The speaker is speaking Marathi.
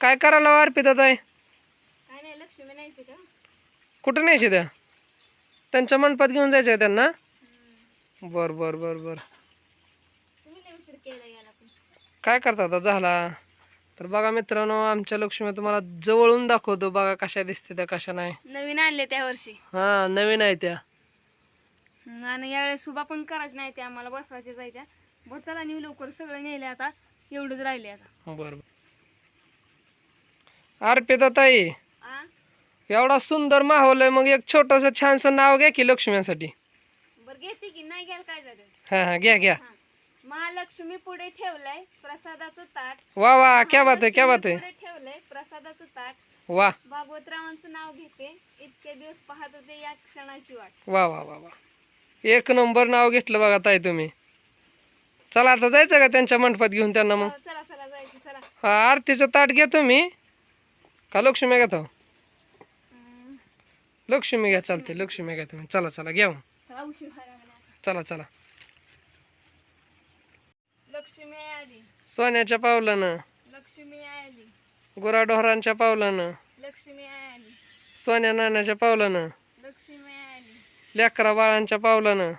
काय करायला अर्पिता ताई? काय नाही लक्ष्मी का? कुठं न्यायचे त्या? त्यांच्या मंडपात घेऊन जायचं आहे त्यांना? बर बर बर बर. काय करता आता? झाला. तर बघा मित्रांनो आमच्या लक्ष्मी तुम्हाला जवळून दाखवतो. बघा कशा दिसते त्या कशा नाही. नवीन आणले त्या वर्षी. हा नवीन आहे त्या. आणि यावेळेस उभा पण करायचं नाही त्या. आम्हाला बसवायचे जायच्या. बरं चला नेऊ लवकर. सगळं नेले आता. एवढंच राहिले आता. बर. अर्पिता ताई. एवढा सुंदर माहोल आहे मग एक छोटस छानसं नाव घ्या की लक्ष्मीसाठी. बरं घेते की? नाही घ्यायला काय झालं? हा हा घ्या घ्या. हा. महालक्ष्मी पुढे ठेवलंय प्रसादाचं ताट. वा वा क्या बात आहे क्या बात आहे. पुढे ठेवलंय प्रसादाचं ताट. वा. भागवतरावांचं नाव घेते. इतके दिवस पाहत होते या क्षणाची वाट. वा वा वा वा. एक नंबर नाव घेतलं बघा ताई तुम्ही. चला आता जायचं का त्यांच्या मंडपात घेऊन त्यांना मग? हो, चला चला जायचं चला. हा आरतीचं ताट घ्या तुम्ही. का लक्ष्मी हम्म, लक्ष्मी घ्या चालते लक्ष्मी घ्या तुम्ही. चला चला घ्या चला. चला चला. लक्ष्मी आली. सोन्याच्या पावलानं. लक्ष्मी आली. गुराढोरांच्या पावलानं. लक्ष्मी आली. सोन्या नाण्याच्या पावलानं. लक्ष्मी आली. लेकरा बाळांच्या पावलानं.